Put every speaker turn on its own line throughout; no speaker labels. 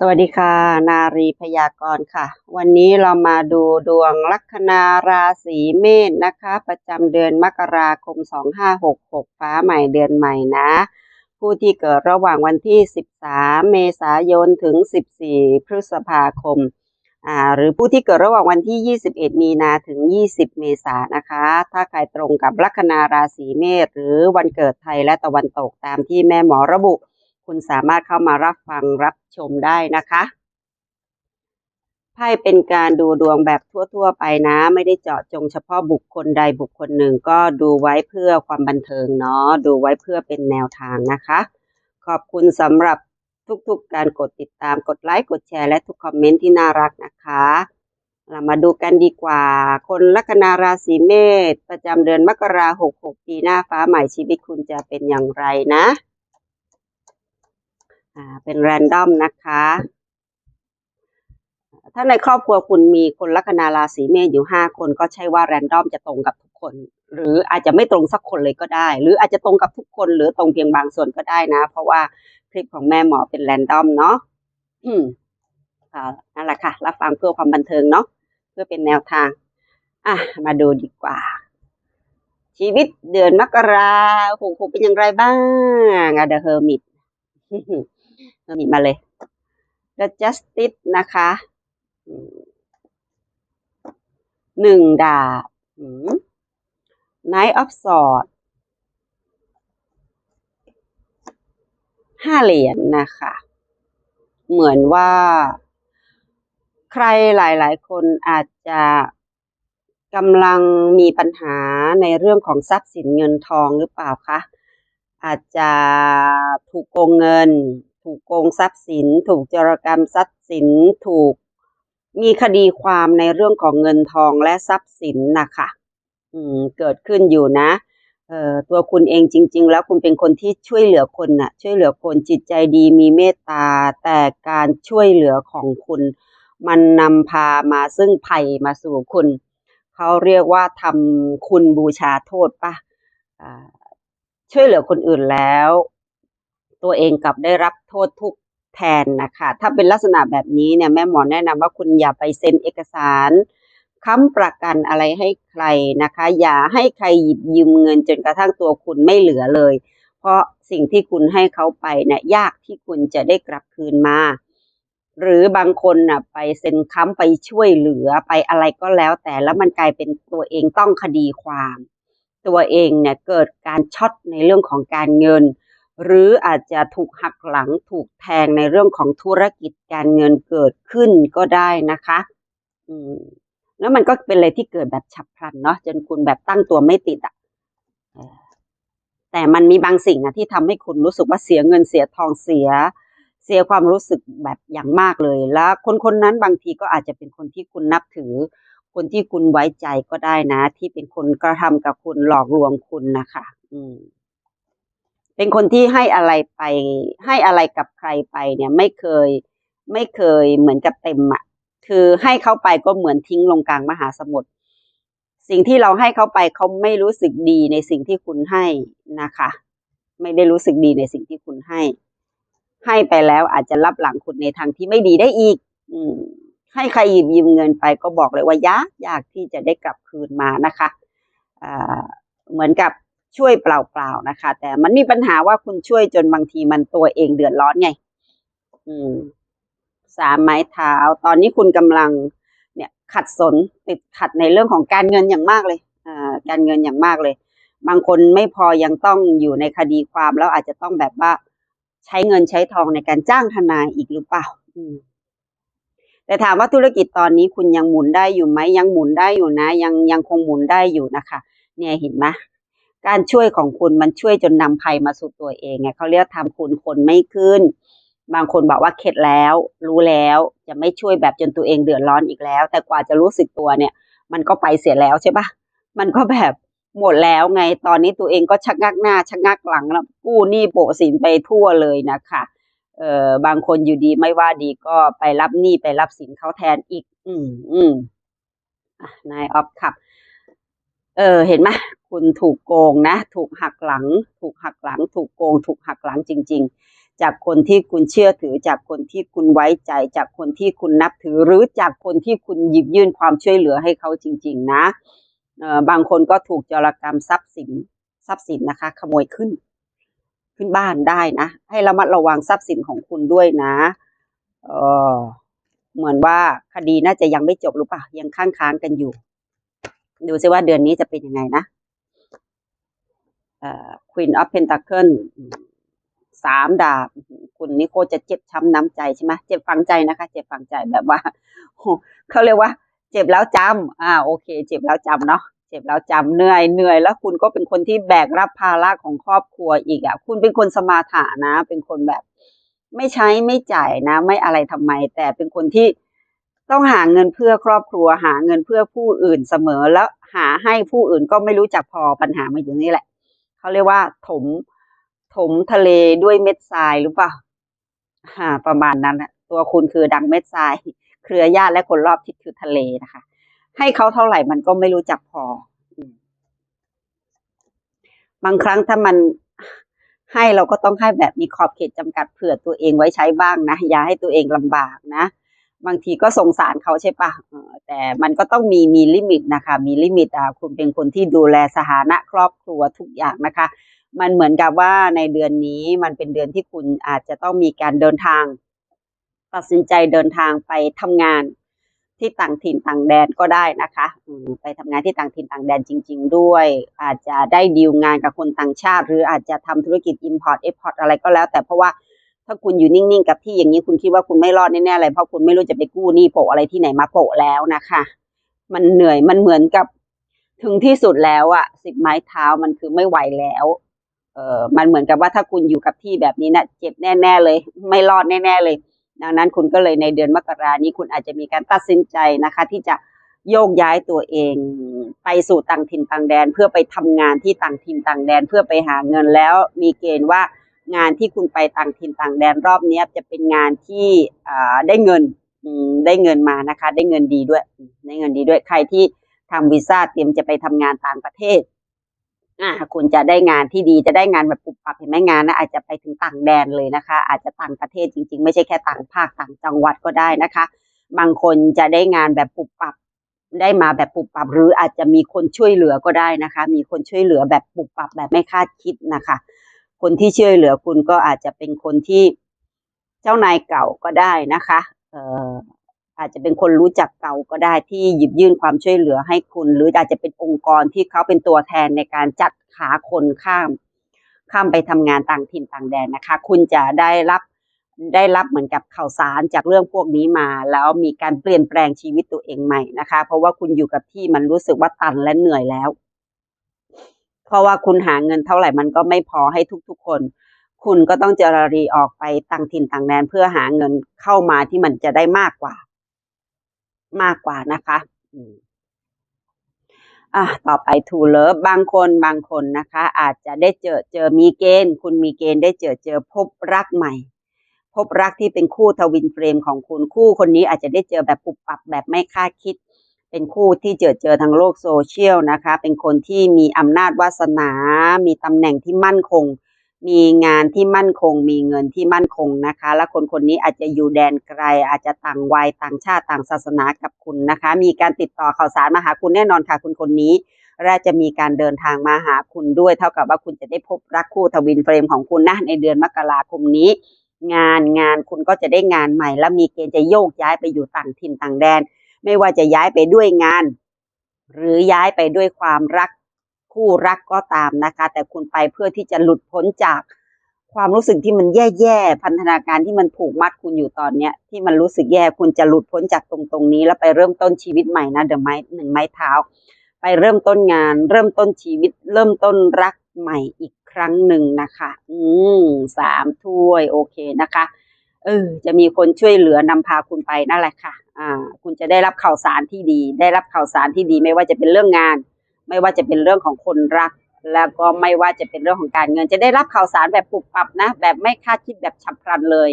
สวัสดีค่ะ นารีพยากรณ์ค่ะ วันนี้เรามาดูดวงลัคนาราศีเมษนะคะ ประจำเดือนมกราคม 2566 ฟ้าใหม่เดือนใหม่นะ ผู้ที่เกิดระหว่างวันที่ 13 เมษายนถึง 14 พฤษภาคมอ่าหรือผู้ที่เกิดระหว่างวันที่ 21 มีนาถึง 20 เมษายนนะคะ ถ้าใครตรงกับลัคนาราศีเมษหรือวันเกิดไทยและตะวันตกตามที่แม่หมอระบุ คุณสามารถเข้ามารับฟังรับชมได้นะคะไพ่เป็นการดูดวงแบบทั่ว ๆ ไปนะ ไม่ได้เจาะจงเฉพาะบุคคลใดบุคคลหนึ่งก็ดูไว้เพื่อความบันเทิงเนาะดูไว้เพื่อเป็นแนวทางนะคะ ขอบคุณสำหรับทุกๆ การกดติดตามกดไลค์กดแชร์และทุกคอมเมนต์ที่น่ารักนะคะ เรามาดูกันดีกว่า คนลัคนาราศีเมษประจำเดือนมกราคม66ปีหน้าฟ้าใหม่ชีวิตคุณจะเป็นอย่างไรนะ อ่าเป็นแรนดอมนะคะ ถ้าในครอบครัวคุณมีคนลัคนาราศีเมษอยู่ห้าคนก็ใช่ว่าแรนดอมจะตรงกับทุกคน หรืออาจจะไม่ตรงสักคนเลยก็ได้ หรืออาจจะตรงกับทุกคนหรือตรงเพียงบางส่วนก็ได้นะ เพราะว่าคลิปของแม่หมอเป็นแรนดอมเนาะอืมอ่านั่นแหละค่ะ รับฟังเพื่อความบันเทิงเนาะเพื่อเป็นแนวทาง อะมาดูดีกว่าชีวิตเดือนมกราคมเป็นอย่างไรบ้างอะเดอะเฮอร์มิต มิตมาเลย The Justice นะคะหนึ่งดาบ Knight of Swords ห้าเหรียญนะคะ เหมือนว่าใครหลาย ๆ คนอาจจะกำลังมีปัญหาในเรื่องของทรัพย์สินเงินทองหรือเปล่าคะ อาจจะถูกโกงเงิน ถูกโกงทรัพย์สิน ถูกจรกรรมทรัพย์สิน ถูกมีคดีความในเรื่องของเงินทองและทรัพย์สินนะคะอืมเกิดขึ้นอยู่นะเอ่อตัวคุณเองจริง ๆ แล้วคุณเป็นคนที่ช่วยเหลือคนน่ะ ช่วยเหลือคนจิตใจดีมีเมตตา แต่การช่วยเหลือของคุณ มันนำพามาซึ่งภัยมาสู่คุณ เขาเรียกว่าทำคุณบูชาโทษปะอ่าช่วยเหลือคนอื่นแล้ว ตัวเองกลับได้รับโทษทุกแทนนะคะถ้าเป็นลักษณะแบบนี้เนี่ยแม่หมอแนะนำว่าคุณอย่าไปเซ็นเอกสารค้ำประกันอะไรให้ใครนะคะ อย่าให้ใครหยิบยืมเงินจนกระทั่งตัวคุณไม่เหลือเลย เพราะสิ่งที่คุณให้เขาไปเนี่ยยากที่คุณจะได้กลับคืนมา หรือบางคนน่ะไปเซ็นค้ำไปช่วยเหลือไปอะไรก็แล้ว แต่แล้วมันกลายเป็นตัวเองต้องคดีความ ตัวเองเนี่ยเกิดการช็อตในเรื่องของการเงิน หรืออาจจะถูกหักหลังถูกแทงในเรื่องของธุรกิจการเงินเกิดขึ้นก็ได้นะคะอืมแล้วมันก็เป็นอะไรที่เกิดแบบฉับพลันเนาะจนคุณแบบตั้งตัวไม่ติดอะแต่มันมีบางสิ่งอะที่ทำให้คุณรู้สึกว่าเสียเงินเสียทองเสีย เสียความรู้สึกแบบอย่างมากเลย แล้วคนคนนั้นบางทีก็อาจจะเป็นคนที่คุณนับถือ คนที่คุณไว้ใจก็ได้นะ ที่เป็นคนกระทำกับคุณหลอกลวงคุณนะคะ อืม เป็นคนที่ให้อะไรไป ให้อะไรกับใครไปเนี่ยไม่เคยไม่เคยเหมือนกับเต็มอะคือให้เขาไปก็เหมือนทิ้งลงกลางมหาสมุทรสิ่งที่เราให้เขาไปเขาไม่รู้สึกดีในสิ่งที่คุณให้นะคะ ไม่ได้รู้สึกดีในสิ่งที่คุณให้ ให้ไปแล้วอาจจะรับหลังคุณในทางที่ไม่ดีได้อีก อืม ให้ใครหยิบยืมเงินไปก็บอกเลยว่ายากยากที่จะได้กลับคืนมานะคะอ่าเหมือนกับ ช่วยเปล่าๆนะคะ แต่มันมีปัญหาว่าคุณช่วยจนบางทีมันตัวเองเดือดร้อนไง อืม สามไม้เท้า ตอนนี้คุณกำลัง เนี่ย ขัดสนติดขัดในเรื่องของการเงินอย่างมากเลยอ่าการเงินอย่างมากเลย บางคนไม่พอยังต้องอยู่ในคดีความแล้วอาจจะต้องแบบว่า ใช้เงินใช้ทองในการจ้างทนายอีกหรือเปล่า อืมแต่ถามว่าธุรกิจตอนนี้คุณยังหมุนได้อยู่ไหมยังหมุนได้อยู่นะ ยังยังคงหมุนได้อยู่นะคะ เนี่ยเห็นไหม การช่วยของคุณมันช่วยจนนำภัยมาสู่ตัวเองไงเขาเรียกทำคุณคนไม่ขึ้น บางคนบอกว่าเข็ดแล้ว รู้แล้วจะไม่ช่วยแบบจนตัวเองเดือดร้อนอีกแล้ว แต่กว่าจะรู้สึกตัวเนี่ย มันก็ไปเสียแล้วใช่ปะมันก็แบบหมดแล้วไงตอนนี้ตัวเองก็ชักงักหน้าชักงักหลังแล้วกู้หนี้โปะสินไปทั่วเลยนะคะเออบางคนอยู่ดีไม่ว่าดีก็ไปรับหนี้ไปรับสินเขาแทนอีก อืมอืมนายออฟครับ เออ เห็นไหม คุณถูกโกงนะ ถูกหักหลัง ถูกหักหลัง ถูกโกง ถูกหักหลังจริง ๆ จากคนที่คุณเชื่อถือ จากคนที่คุณไว้ใจ จากคนที่คุณนับถือ หรือจากคนที่คุณหยิบยื่นความช่วยเหลือให้เขาจริง ๆ นะบางคนก็ถูกจรกรรมทรัพย์สินทรัพย์สินนะคะ ขโมยขึ้น ขึ้นบ้านได้นะ ให้ระมัดระวังทรัพย์สินของคุณด้วยนะเออเหมือนว่าคดีน่าจะยังไม่จบหรือเปล่ายังค้างค้างกันอยู่ ดูซิว่าเดือนนี้จะเป็นยังไงนะ เอ่อ Queen of Pentacle อืมสามดาบ คุณนิโคจะเจ็บช้ำน้ำใจใช่ไหมเจ็บฝังใจนะคะ เจ็บฝังใจแบบว่าเขาเรียกว่า เจ็บแล้วจำอ่าโอเค เจ็บแล้วจำเนาะเจ็บแล้วจำเหนื่อยเหนื่อยแล้วคุณก็เป็นคนที่แบกรับภาระของครอบครัวอีกอะ คุณเป็นคนสมาถะนะ เป็นคนแบบ ไม่ใช้ไม่จ่ายนะ ไม่อะไรทำไม แต่เป็นคนที่ต้องหาเงินเพื่อครอบครัว หาเงินเพื่อผู้อื่นเสมอแล้วหาให้ผู้อื่นก็ไม่รู้จักพอปัญหามาอยู่นี่แหละ เขาเรียกว่า ถม ถมทะเลด้วยเม็ดทรายหรือเปล่าอ่า ประมาณนั้นน่ะตัวคุณคือดังเม็ดทราย เครือญาติและคนรอบทิศคือทะเลนะคะ ให้เขาเท่าไหร่มันก็ไม่รู้จักพอบางครั้งถ้ามันให้เราก็ต้องให้แบบมีขอบเขตจำกัดเผื่อตัวเองไว้ใช้บ้างนะ อย่าให้ตัวเองลำบากนะ บางทีก็สงสารเขาใช่ปะแต่มันก็ต้องมีมีลิมิตนะคะ มีลิมิตอะคุณเป็นคนที่ดูแลสถานะครอบครัวทุกอย่างนะคะ มันเหมือนกับว่าในเดือนนี้มันเป็นเดือนที่คุณอาจจะต้องมีการเดินทาง ตัดสินใจเดินทางไปทำงานที่ต่างถิ่นต่างแดนก็ได้นะคะไปทำงานที่ต่างถิ่นต่างแดนจริง ๆ ด้วย อาจจะได้ดีลงานกับคนต่างชาติ หรืออาจจะทำธุรกิจ import export อะไรก็แล้ว แต่เพราะว่า ถ้าคุณอยู่นิ่งๆกับที่อย่างนี้คุณคิดว่าคุณไม่รอดแน่ๆเลยเพราะคุณไม่รู้จะไปกู้หนี้โปะอะไรที่ไหนมาโปะแล้วนะคะ มันเหนื่อยมันเหมือนกับถึงที่สุดแล้วอะสิบไม้เท้ามันคือไม่ไหวแล้วเออมันเหมือนกับว่าถ้าคุณอยู่กับที่แบบนี้นะเจ็บแน่ ๆ เลย ไม่รอดแน่ ๆ เลย ดังนั้นคุณก็เลยในเดือนมกรานี้คุณอาจจะมีการตัดสินใจนะคะ ที่จะโยกย้ายตัวเอง ไปสู่ต่างถิ่นต่างแดน เพื่อไปทำงานที่ต่างถิ่นต่างแดน เพื่อไปหาเงินแล้วมีเกณฑ์ว่า งานที่คุณไปต่างถิ่นต่างแดนรอบนี้จะเป็นงานที่ได้เงินได้เงินมานะคะ ได้เงินดีด้วยได้เงินดีด้วยใครที่ทำวีซ่าเตรียมจะไปทำงานต่างประเทศอ่าคุณจะได้งานที่ดีจะได้งานแบบปุบปับเห็นไหมงานนะอาจจะไปถึงต่างแดนเลยนะคะ อาจจะต่างประเทศจริง ๆ ไม่ใช่แค่ต่างภาคต่างจังหวัดก็ได้นะคะ บางคนจะได้งานแบบปุบปับได้มาแบบปุบปับ หรืออาจจะมีคนช่วยเหลือก็ได้นะคะ มีคนช่วยเหลือแบบปุบปับแบบไม่คาดคิดนะคะ คนที่ช่วยเหลือคุณก็อาจจะเป็นคนที่เจ้านายเก่าก็ได้นะคะเอ่ออาจจะเป็นคนรู้จักเก่าก็ได้ที่หยิบยื่นความช่วยเหลือให้คุณ หรืออาจจะเป็นองค์กรที่เขาเป็นตัวแทนในการจัดหาคนข้าม ข้ามไปทำงานต่างถิ่นต่างแดนนะคะ คุณจะได้รับได้รับเหมือนกับข่าวสารจากเรื่องพวกนี้มา แล้วมีการเปลี่ยนแปลงชีวิตตัวเองใหม่นะคะ เพราะว่าคุณอยู่กับที่มันรู้สึกว่าตันและเหนื่อยแล้ว เพราะว่าคุณหาเงินเท่าไหร่มันก็ไม่พอให้ทุกๆคน คุณก็ต้องเจรรีออกไปต่างถิ่นต่างแดนเพื่อหาเงินเข้ามาที่มันจะได้มากกว่า มากกว่านะคะอะต่อไปทูเลิฟบางคนบางคนนะคะ อาจจะได้เจอเจอมีเกณฑ์ คุณมีเกณฑ์ได้เจอเจอพบรักใหม่ พบรักที่เป็นคู่ทวินเฟรมของคุณคู่คนนี้อาจจะได้เจอแบบปุบปับแบบไม่คาดคิด เป็นคู่ที่เจอเจอทางโลกโซเชียลนะคะ เป็นคนที่มีอำนาจวาสนา มีตำแหน่งที่มั่นคง มีงานที่มั่นคง มีเงินที่มั่นคงนะคะ และคนคนนี้อาจจะอยู่แดนไกล อาจจะต่างวัยต่างชาติต่างศาสนากับคุณนะคะ มีการติดต่อข่าวสารมาหาคุณแน่นอนค่ะคุณคนนี้และจะมีการเดินทางมาหาคุณด้วย เท่ากับว่าคุณจะได้พบรักคู่ทวินเฟรมของคุณนะในเดือนมกราคมนี้ งานงานคุณก็จะได้งานใหม่ และมีเกณฑ์จะโยกย้ายไปอยู่ต่างถิ่นต่างแดน ไม่ว่าจะย้ายไปด้วยงาน หรือย้ายไปด้วยความรักคู่รักก็ตามนะคะ แต่คุณไปเพื่อที่จะหลุดพ้นจากความรู้สึกที่มันแย่ๆ พันธนาการที่มันผูกมัดคุณอยู่ตอนเนี้ย ที่มันรู้สึกแย่คุณจะหลุดพ้นจากตรงตรงนี้ แล้วไปเริ่มต้นชีวิตใหม่นะเดอะไม้หนึ่งไม้เท้า ไปเริ่มต้นงาน เริ่มต้นชีวิต เริ่มต้นรักใหม่อีกครั้งหนึ่งนะคะ อืมสามถ้วยโอเคนะคะเออจะมีคนช่วยเหลือนำพาคุณไปนั่นแหละค่ะ คุณจะได้รับข่าวสารที่ดี ได้รับข่าวสารที่ดี ไม่ว่าจะเป็นเรื่องงาน ไม่ว่าจะเป็นเรื่องของคนรัก แล้วก็ไม่ว่าจะเป็นเรื่องของการเงิน จะได้รับข่าวสารแบบปุบปับนะ แบบไม่คาดคิดแบบฉับพลันเลย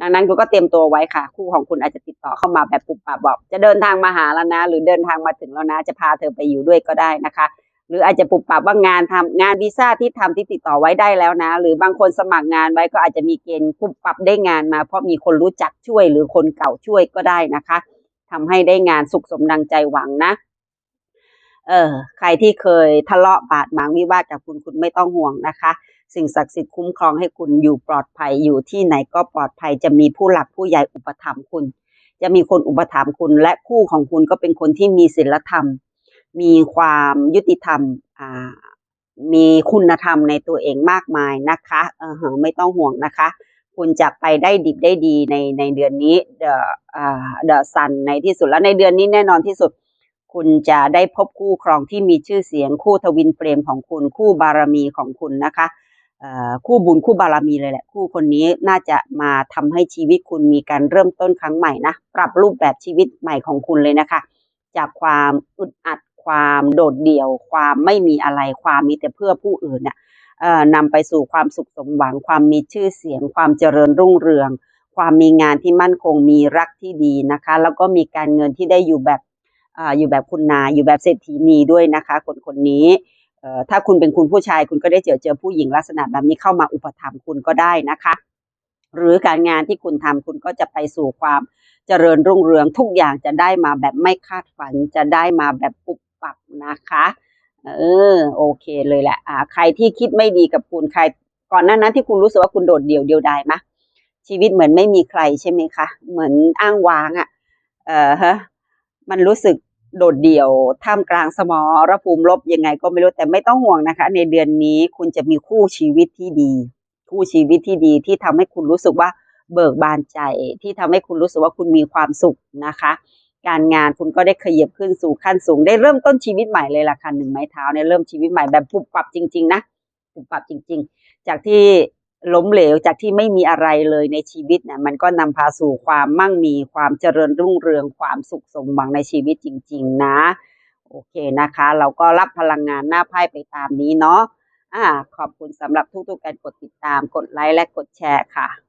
ดังนั้นคุณก็เตรียมตัวไว้ค่ะ คู่ของคุณอาจจะติดต่อเข้ามาแบบปุบปับบอกจะเดินทางมาหาแล้วนะ หรือเดินทางมาถึงแล้วนะ จะพาเธอไปอยู่ด้วยก็ได้นะคะ หรืออาจจะปรับปรับว่างานทำงานวีซ่าที่ทำที่ติดต่อไว้ได้แล้วนะ หรือบางคนสมัครงานไว้ก็อาจจะมีเกณฑ์ปรับปรับได้งานมา เพราะมีคนรู้จักช่วยหรือคนเก่าช่วยก็ได้นะคะทำให้ได้งานสุขสมดังใจหวังนะ เออใครที่เคยทะเลาะบาดหมางวิวาทกับคุณคุณไม่ต้องห่วงนะคะ สิ่งศักดิ์สิทธิ์คุ้มครองให้คุณอยู่ปลอดภัยอยู่ที่ไหนก็ปลอดภัยจะมีผู้หลักผู้ใหญ่อุปถัมภ์คุณ จะมีคนอุปถัมภ์คุณ และคู่ของคุณก็เป็นคนที่มีศีลธรรม มีความยุติธรรมมีคุณธรรมในตัวเองมากมายนะคะเออไม่ต้องห่วงนะคะ คุณจะไปได้ดิบได้ดีในในเดือนนี้เดอะเดอะซันในที่สุดแล้วในเดือนนี้แน่นอนที่สุด คุณจะได้พบคู่ครองที่มีชื่อเสียงคู่ทวินเฟรมของคุณคู่บารมีของคุณนะคะคู่บุญคู่บารมีเลยแหละ คู่คนนี้น่าจะมาทำให้ชีวิตคุณมีการเริ่มต้นครั้งใหม่นะ ปรับรูปแบบชีวิตใหม่ของคุณเลยนะคะ จากความอึดอัด ความโดดเดี่ยว ความไม่มีอะไรความมีแต่เพื่อผู้อื่นเนี่ยเอ่อนำไปสู่ความสุขสมหวัง ความมีชื่อเสียง ความเจริญรุ่งเรือง ความมีงานที่มั่นคงมีรักที่ดีนะคะ แล้วก็มีการเงินที่ได้อยู่แบบออยู่แบบคุณนาอยู่แบบเศรษฐีนีด้วยนะคะ คนคนนี้ถ้าคุณเป็นคุณผู้ชายคุณก็ได้เจอเจอผู้หญิงลักษณะแบบนี้เข้ามาอุปถัมภ์คุณก็ได้นะคะ หรือการงานที่คุณทำคุณก็จะไปสู่ความเจริญรุ่งเรืองทุกอย่างจะได้มาแบบไม่คาดฝันจะได้มาแบบปุ บปับนะคะเออโอเคเลยแหละอ่าใครที่คิดไม่ดีกับคุณใคร ก่อนหน้านั้นที่คุณรู้สึกว่าคุณโดดเดี่ยวเดียวดายมะชีวิตเหมือนไม่มีใครใช่ไหมคะเหมือนอ้างว้างอะ่ะเออฮะมันรู้สึกโดดเดี่ยวท่ามกลางสมรภูมิลบยังไงก็ไม่รู้แต่ไม่ต้องห่วงนะคะ ในเดือนนี้คุณจะมีคู่ชีวิตที่ดี คู่ชีวิตที่ดีที่ทำให้คุณรู้สึกว่าเบิกบานใจ ที่ทำให้คุณรู้สึกว่าคุณมีความสุขนะคะ การงานคุณก็ได้ขยับขึ้นสู่ขั้นสูง ได้เริ่มต้นชีวิตใหม่เลยล่ะค่ะหนึ่งไม้เท้าเนี่ยเริ่มชีวิตใหม่แบบปุบปับจริง ๆ นะปุบปับจริง ๆ จากที่ล้มเหลวจากที่ไม่มีอะไรเลยในชีวิตนี่ยมันก็นำพาสู่ความมั่งมีความเจริญรุ่งเรืองความสุขสมหวังในชีวิตจริง ๆ นะ โอเคนะคะ เราก็รับพลังงานหน้าไพ่ไปตามนี้เนาะอ่าขอบคุณสำหรับทุกๆการกดติดตามกดไลค์และกดแชร์ค่ะ